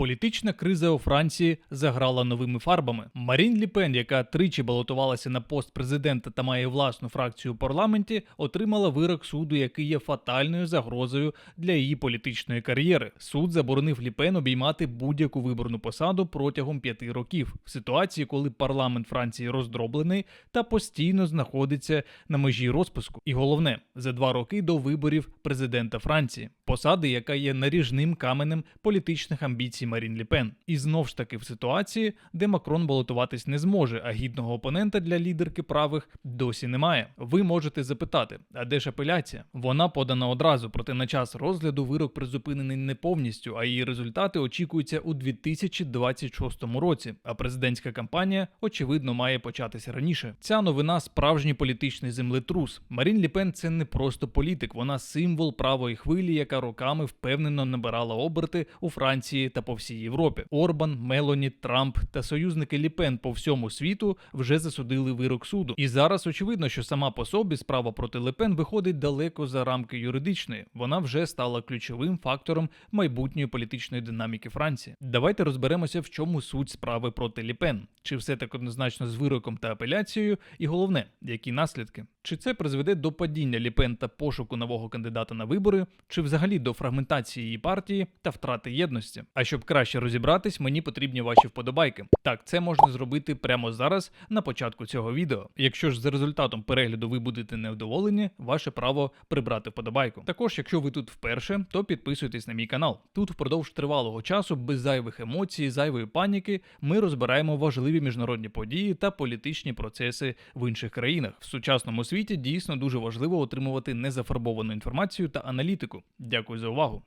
Політична криза у Франції заграла новими фарбами. Марін Ліпен, яка тричі балотувалася на пост президента та має власну фракцію у парламенті, отримала вирок суду, який є фатальною загрозою для її політичної кар'єри. Суд заборонив Ліпен обіймати будь-яку виборну посаду протягом п'яти років в ситуації, коли парламент Франції роздроблений та постійно знаходиться на межі розпуску. І головне за два роки до виборів президента Франції, посади, яка є наріжним каменем політичних амбіцій Марін Ліпен. І знов ж таки в ситуації, де Макрон балотуватись не зможе, а гідного опонента для лідерки правих досі немає. Ви можете запитати, а де ж апеляція? Вона подана одразу, проте на час розгляду вирок призупинений не повністю, а її результати очікуються у 2026 році. А президентська кампанія, очевидно, має початися раніше. Ця новина справжній політичний землетрус. Марін Ліпен це не просто політик, вона символ правої хвилі, яка роками впевнено набирала оберти у Франції та по всій Європі. Орбан, Мелоні, Трамп та союзники Ліпен по всьому світу вже засудили вирок суду. І зараз очевидно, що сама по собі справа проти Лепен виходить далеко за рамки юридичної. Вона вже стала ключовим фактором майбутньої політичної динаміки Франції. Давайте розберемося, в чому суть справи проти Ліпен. Чи все так однозначно з вироком та апеляцією, і головне, які наслідки? Чи це призведе до падіння Ліпен та пошуку нового кандидата на вибори, чи взагалі до фрагментації її партії та втрати єдності? А щоб краще розібратись, мені потрібні ваші вподобайки. Так, це можна зробити прямо зараз на початку цього відео. Якщо ж за результатом перегляду ви будете невдоволені, ваше право прибрати вподобайку. Також, якщо ви тут вперше, то підписуйтесь на мій канал. Тут впродовж тривалого часу, без зайвих емоцій, зайвої паніки, ми розбираємо важливі міжнародні події та політичні процеси в інших країнах. В сучасному світі дійсно дуже важливо отримувати незафарбовану інформацію та аналітику. Дякую за увагу.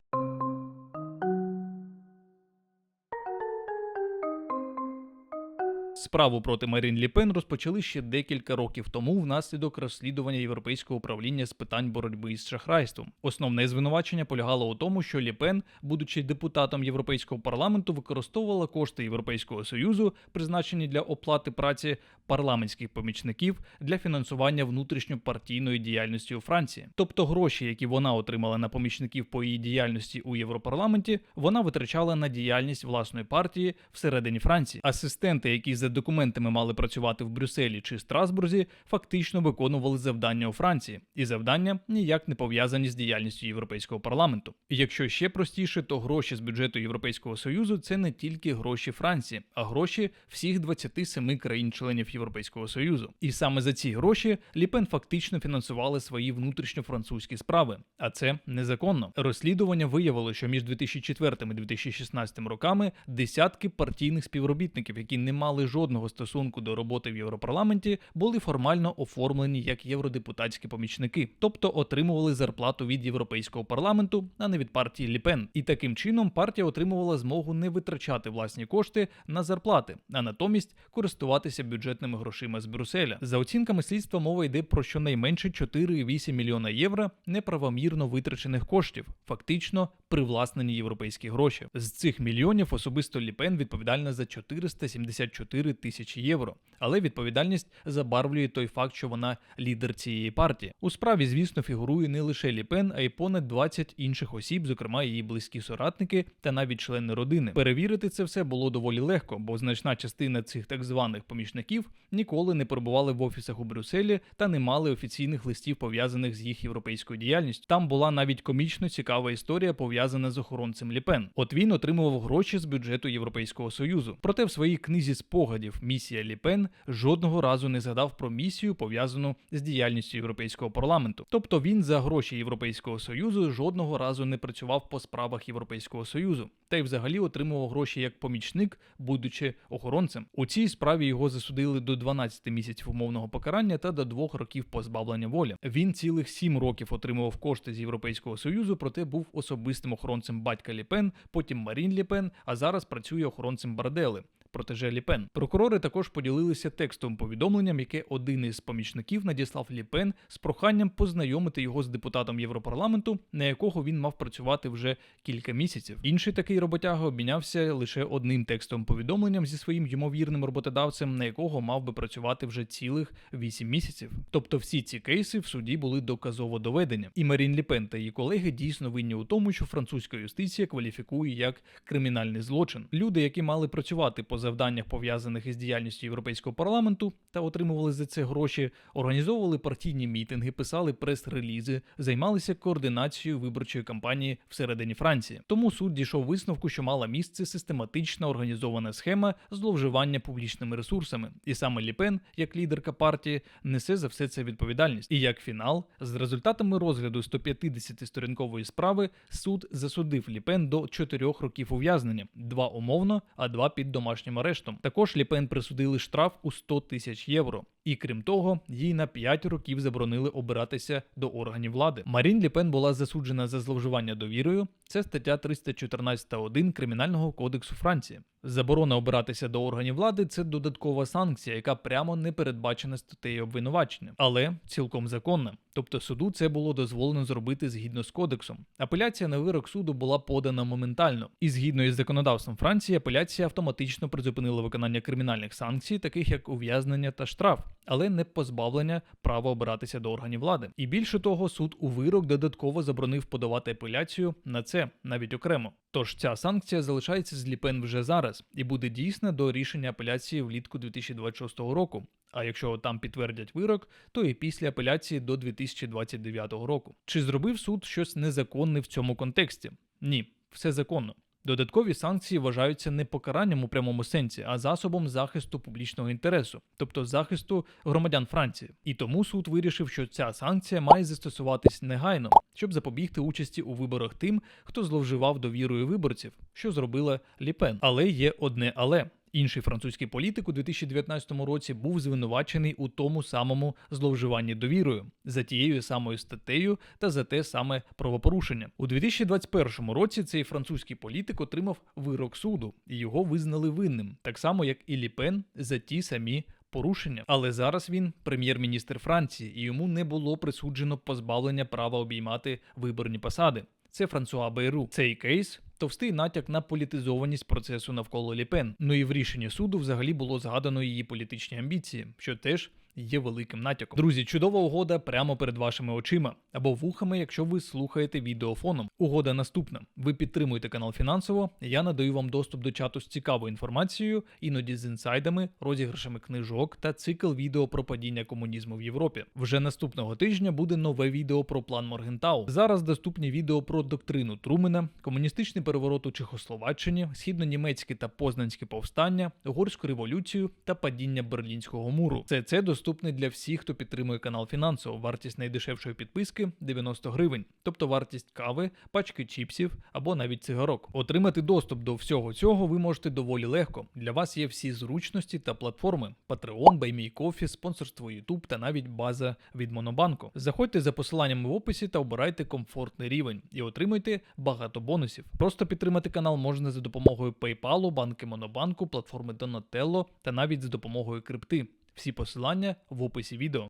Справу проти Марін Ліпен розпочали ще декілька років тому внаслідок розслідування Європейського управління з питань боротьби із шахрайством. Основне звинувачення полягало у тому, що Ліпен, будучи депутатом Європейського парламенту, використовувала кошти Європейського союзу, призначені для оплати праці парламентських помічників для фінансування внутрішньопартійної діяльності у Франції. Тобто гроші, які вона отримала на помічників по її діяльності у Європарламенті, вона витрачала на діяльність власної партії всередині Франції. Асистенти, які за документами мали працювати в Брюсселі чи Страсбурзі, фактично виконували завдання у Франції, і завдання ніяк не пов'язані з діяльністю Європейського парламенту. І якщо ще простіше, то гроші з бюджету Європейського союзу це не тільки гроші Франції, а гроші всіх 27 країн-членів Європейського союзу. І саме за ці гроші Ліпен фактично фінансували свої внутрішньофранцузькі справи, а це незаконно. Розслідування виявило, що між 2004 і 2016 роками десятки партійних співробітників, які не мали жодного стосунку до роботи в Європарламенті, були формально оформлені як євродепутатські помічники, тобто отримували зарплату від європейського парламенту, а не від партії Ліпен. І таким чином партія отримувала змогу не витрачати власні кошти на зарплати, а натомість користуватися бюджетними грошима з Брюсселя. За оцінками слідства мова йде про щонайменше 4,8 мільйона євро неправомірно витрачених коштів, фактично привласнені європейські гроші. З цих мільйонів особисто Ліпен відповідальна за 474 тисячі євро. Але відповідальність забарвлює той факт, що вона лідер цієї партії. У справі, звісно, фігурує не лише Ліпен, а й понад 20 інших осіб, зокрема її близькі соратники та навіть члени родини. Перевірити це все було доволі легко, бо значна частина цих так званих помічників ніколи не перебували в офісах у Брюсселі та не мали офіційних листів пов'язаних з їх європейською діяльністю. Там була навіть комічно цікава історія пов'язана з охоронцем Ліпен. От він отримував гроші з бюджету Європейського союзу. Проте в своїй книзі спогадів Місія Ліпен жодного разу не згадав про місію пов'язану з діяльністю Європейського парламенту. Тобто він за гроші Європейського союзу жодного разу не працював по справах Європейського союзу, та й взагалі отримував гроші як помічник, будучи охоронцем. У цій справі його засудили до 12 місяців умовного покарання та до 2 років позбавлення волі. Він цілих 7 років отримував кошти з Європейського союзу, проте був особистим охоронцем батька Ліпен, потім Марін Ліпен, а зараз працює охоронцем Бардели. Протеже Ліпен. Прокурори також поділилися текстовим повідомленням, яке один із помічників надіслав Ліпен з проханням познайомити його з депутатом Європарламенту, на якого він мав працювати вже кілька місяців. Інший такий роботяга обмінявся лише одним текстовим повідомленням зі своїм ймовірним роботодавцем, на якого мав би працювати вже цілих 8 місяців. Тобто всі ці кейси в суді були доказово доведені. І Марін Ліпен та її колеги дійсно винні у тому, що французька юстиція кваліфікує як кримінальний злочин. Люди, які мали працювати по завданнях пов'язаних із діяльністю європейського парламенту та отримували за це гроші, організовували партійні мітинги, писали прес-релізи, займалися координацією виборчої кампанії всередині Франції. Тому суд дійшов висновку, що мала місце систематична організована схема зловживання публічними ресурсами, і саме Ліпен, як лідерка партії, несе за все це відповідальність. І як фінал, з результатами розгляду 150-сторінкової справи, суд засудив Ліпен до 4 років ув'язнення, два умовно, а два під домашнім арештом. Також Ліпен присудили штраф у 100 тисяч євро. І крім того, їй на 5 років заборонили обиратися до органів влади. Марін Ліпен була засуджена за зловживання довірою. Це стаття 314.1 Кримінального кодексу Франції. Заборона обиратися до органів влади це додаткова санкція, яка прямо не передбачена статтею обвинувачення, але цілком законна. Тобто суду це було дозволено зробити згідно з кодексом. Апеляція на вирок суду була подана моментально, і згідно із законодавством Франції, апеляція автоматично призупинила виконання кримінальних санкцій, таких як ув'язнення та штраф, але не позбавлення права обиратися до органів влади. І більше того, суд у вирок додатково заборонив подавати апеляцію на це навіть окремо. Тож ця санкція залишається з Ліпен вже зараз і буде дійсна до рішення апеляції влітку 2026 року. А якщо там підтвердять вирок, то і після апеляції до 2029 року. Чи зробив суд щось незаконне в цьому контексті? Ні, все законно. Додаткові санкції вважаються не покаранням у прямому сенсі, а засобом захисту публічного інтересу, тобто захисту громадян Франції. І тому суд вирішив, що ця санкція має застосуватись негайно, щоб запобігти участі у виборах тим, хто зловживав довірою виборців, що зробила Ліпен. Але є одне але. Інший французький політик у 2019 році був звинувачений у тому самому зловживанні довірою за тією самою статтею та за те саме правопорушення. У 2021 році цей французький політик отримав вирок суду і його визнали винним, так само як і Ліпен за ті самі. Порушення, але зараз він прем'єр-міністр Франції, і йому не було присуджено позбавлення права обіймати виборні посади. Це Франсуа Бейру. Цей кейс товстий натяк на політизованість процесу навколо Ліпен. Ну і в рішенні суду взагалі було згадано її політичні амбіції, що теж є великим натяком. Друзі, чудова угода прямо перед вашими очима або вухами, якщо ви слухаєте відео фоном. Угода наступна: ви підтримуєте канал фінансово. Я надаю вам доступ до чату з цікавою інформацією, іноді з інсайдами, розіграшами книжок та цикл відео про падіння комунізму в Європі. Вже наступного тижня буде нове відео про план Моргентау. Зараз доступні відео про доктрину Трумена, комуністичний переворот у Чехословаччині, східно-німецьке та познанське повстання, угорську революцію та падіння Берлінського муру. Це це доступний для всіх, хто підтримує канал фінансово. Вартість найдешевшої підписки 90 гривень, тобто вартість кави, пачки чіпсів або навіть цигарок. Отримати доступ до всього цього ви можете доволі легко. Для вас є всі зручності та платформи: Patreon, BuyMeCoffee, спонсорство YouTube та навіть база від Монобанку. Заходьте за посиланнями в описі та обирайте комфортний рівень і отримуйте багато бонусів. Просто підтримати канал можна за допомогою PayPal, банки Монобанку, платформи Donatello та навіть за допомогою крипти. Всі посилання в описі відео.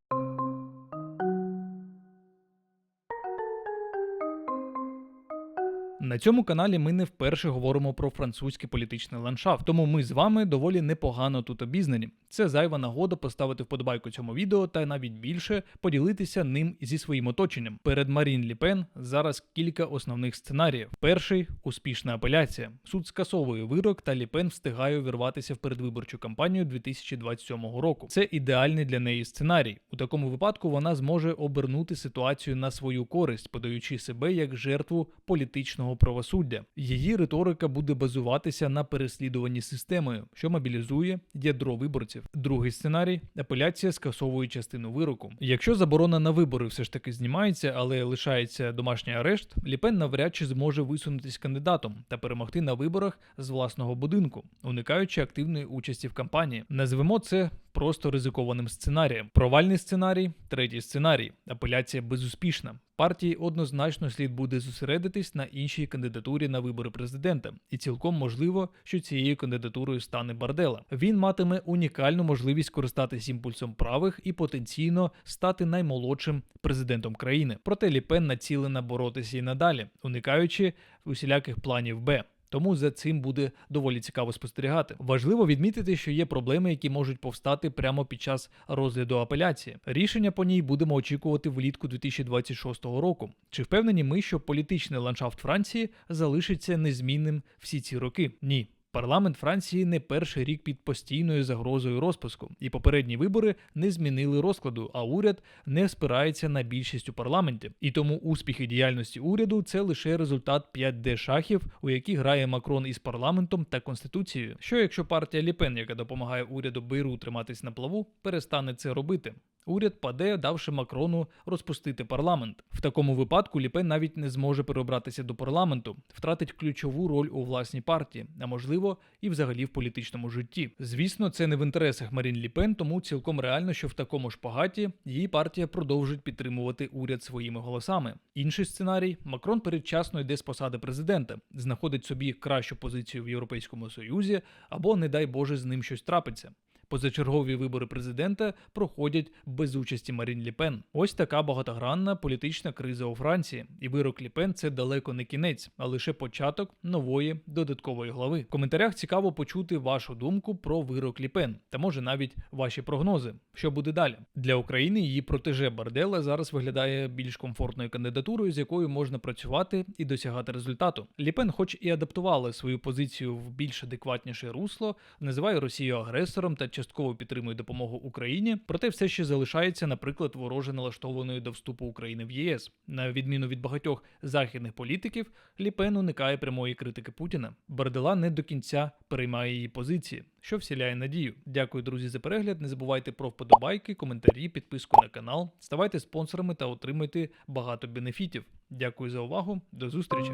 На цьому каналі ми не вперше говоримо про французький політичний ландшафт, тому ми з вами доволі непогано тут обізнані. Це зайва нагода поставити вподобайку цьому відео та навіть більше поділитися ним зі своїм оточенням. Перед Марін Ліпен зараз кілька основних сценаріїв. Перший успішна апеляція. Суд скасовує вирок, та Ліпен встигає увірватися в передвиборчу кампанію 2027 року. Це ідеальний для неї сценарій. У такому випадку вона зможе обернути ситуацію на свою користь, подаючи себе як жертву політичного правосуддя. Її риторика буде базуватися на переслідуванні системою, що мобілізує ядро виборців. Другий сценарій апеляція скасовує частину вироку. Якщо заборона на вибори все ж таки знімається, але лишається домашній арешт, Ліпен навряд чи зможе висунутись кандидатом та перемогти на виборах з власного будинку, уникаючи активної участі в кампанії. Назвемо це просто ризикованим сценарієм. Провальний сценарій, третій сценарій. Апеляція безуспішна. Партії однозначно слід буде зосередитись на іншій кандидатурі на вибори президента, і цілком можливо, що цією кандидатурою стане Бардела. Він матиме унікальну можливість користатись імпульсом правих і потенційно стати наймолодшим президентом країни. Проте Ліпен націлена боротися і надалі, уникаючи усіляких планів Б. Тому за цим буде доволі цікаво спостерігати. Важливо відмітити, що є проблеми, які можуть повстати прямо під час розгляду апеляції. Рішення по ній будемо очікувати влітку 2026 року. Чи впевнені ми, що політичний ландшафт Франції залишиться незмінним всі ці роки? Ні. Парламент Франції не перший рік під постійною загрозою розпуску, і попередні вибори не змінили розкладу, а уряд не спирається на більшість у парламенті. І тому успіхи діяльності уряду це лише результат 5D шахів, у які грає Макрон із парламентом та конституцією. Що якщо партія Ліпен, яка допомагає уряду Бейру триматись на плаву, перестане це робити? Уряд паде, давши Макрону розпустити парламент. В такому випадку Ліпен навіть не зможе переобратися до парламенту, втратить ключову роль у власній партії, а можливо і взагалі в політичному житті. Звісно, це не в інтересах Марін Ліпен, тому цілком реально, що в такому ж погаті її партія продовжить підтримувати уряд своїми голосами. Інший сценарій Макрон передчасно йде з посади президента, знаходить собі кращу позицію в Європейському Союзі або, не дай Боже, з ним щось трапиться. Позачергові вибори президента проходять без участі Марін Ліпен. Ось така багатогранна політична криза у Франції, і вирок Ліпен це далеко не кінець, а лише початок нової додаткової глави. В коментарях цікаво почути вашу думку про вирок Ліпен та може навіть ваші прогнози. Що буде далі для України? Її протеже Бардела зараз виглядає більш комфортною кандидатурою, з якою можна працювати і досягати результату. Ліпен, хоч і адаптувала свою позицію в більш адекватніше русло, називає Росію агресором та частково підтримує допомогу Україні, проте все ще залишається, наприклад, вороже налаштованою до вступу України в ЄС. На відміну від багатьох західних політиків, Ліпен уникає прямої критики Путіна. Бардела не до кінця переймає її позиції, що всіляє надію. Дякую, друзі, за перегляд. Не забувайте про вподобайки, коментарі, підписку на канал. Ставайте спонсорами та отримайте багато бенефітів. Дякую за увагу. До зустрічі.